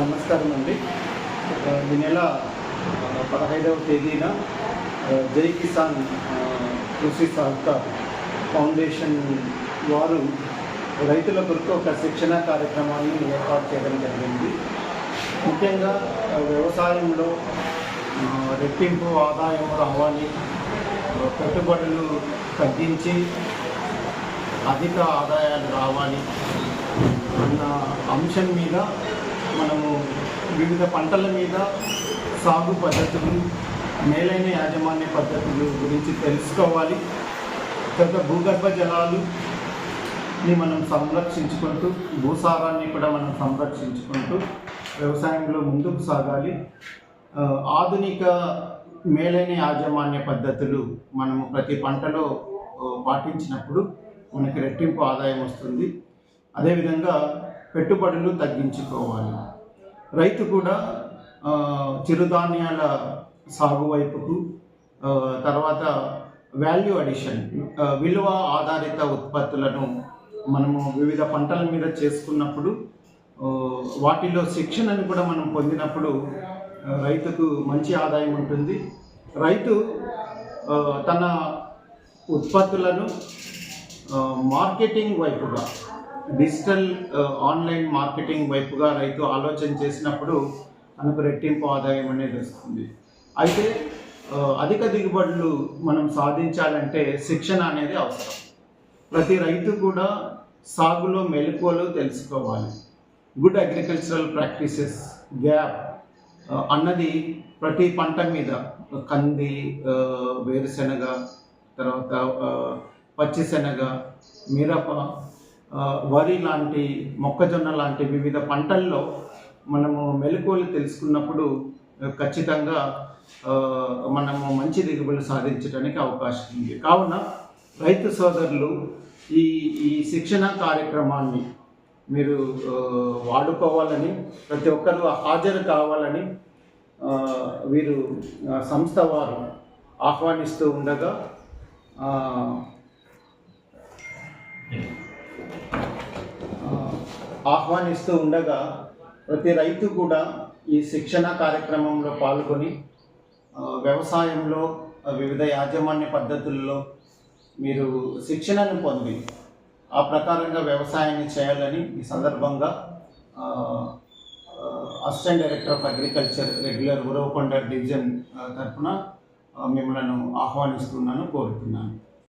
నమస్కారం అండి ఈ నెల పదహైదవ తేదీన జై కిసాన్ కృషి సహకార్ ఫౌండేషన్ వారు రైతుల కొరకు ఒక శిక్షణ కార్యక్రమాన్ని ఏర్పాటు చేయడం జరిగింది. ముఖ్యంగా వ్యవసాయంలో రెట్టింపు ఆదాయం రావాలి పెట్టుబడులు తగ్గించి అధిక ఆదాయాలు రావాలి అన్న అంశం మీద మనము వివిధ పంటల మీద సాగు పద్ధతులు మేలైన యాజమాన్య పద్ధతులు గురించి తెలుసుకోవాలి. తర్వాత భూగర్భ జలాలుని మనం సంరక్షించుకుంటూ భూసారాన్ని కూడా మనం సంరక్షించుకుంటూ వ్యవసాయంలో ముందుకు సాగాలి. ఆధునిక మేలైన యాజమాన్య పద్ధతులు మనము ప్రతి పంటలో పాటించినప్పుడు మనకి రెట్టింపు ఆదాయం వస్తుంది. అదేవిధంగా పెట్టుబడులు తగ్గించుకోవాలి. రైతు కూడా చిరుధాన్యాల సాగు వైపుకు తర్వాత వాల్యూ అడిషన్ విలువ ఆధారిత ఉత్పత్తులను మనము వివిధ పంటల మీద చేసుకున్నప్పుడు వాటిలో శిక్షణను కూడా మనం పొందినప్పుడు రైతుకు మంచి ఆదాయం ఉంటుంది. రైతు తన ఉత్పత్తులను మార్కెటింగ్ వైపుగా డిజిటల్ ఆన్లైన్ మార్కెటింగ్ వైపుగా రైతు ఆలోచన చేసినప్పుడు మనకు రెట్టింపు ఆదాయం అనేది వస్తుంది. అయితే అధిక దిగుబడులు మనం సాధించాలంటే శిక్షణ అనేది అవసరం. ప్రతి రైతు కూడా సాగులో మెలకువలు తెలుసుకోవాలి. గుడ్ అగ్రికల్చరల్ ప్రాక్టీసెస్ గ్యాప్ అన్నది ప్రతి పంట మీద కంది వేరుశెనగ తర్వాత పచ్చిశనగ మిరప వరి లాంటి మొక్కజొన్న లాంటి వివిధ పంటల్లో మనము మెలకువలు తెలుసుకున్నప్పుడు ఖచ్చితంగా మనము మంచి దిగుబడులు సాధించడానికి అవకాశం ఉంది. కావున రైతు సోదరులు ఈ ఈ శిక్షణ కార్యక్రమాన్ని మీరు వాడుకోవాలని ప్రతి ఒక్కరు హాజరు కావాలని వీరు సంస్థ వారు ఆహ్వానిస్తూ ఉండగా ఆహ్వానిస్తూ ఉండగా ప్రతి రైతు కూడా ఈ శిక్షణ కార్యక్రమంలో పాల్గొని వ్యవసాయంలో వివిధ యాజమాన్య పద్ధతుల్లో మీరు శిక్షణను పొంది ఆ ప్రకారంగా వ్యవసాయాన్ని చేయాలని ఈ సందర్భంగా assistant director of agriculture regular Uravakonda division తరఫున మిమ్మల్ని ఆహ్వానిస్తున్నాను కోరుతున్నాను.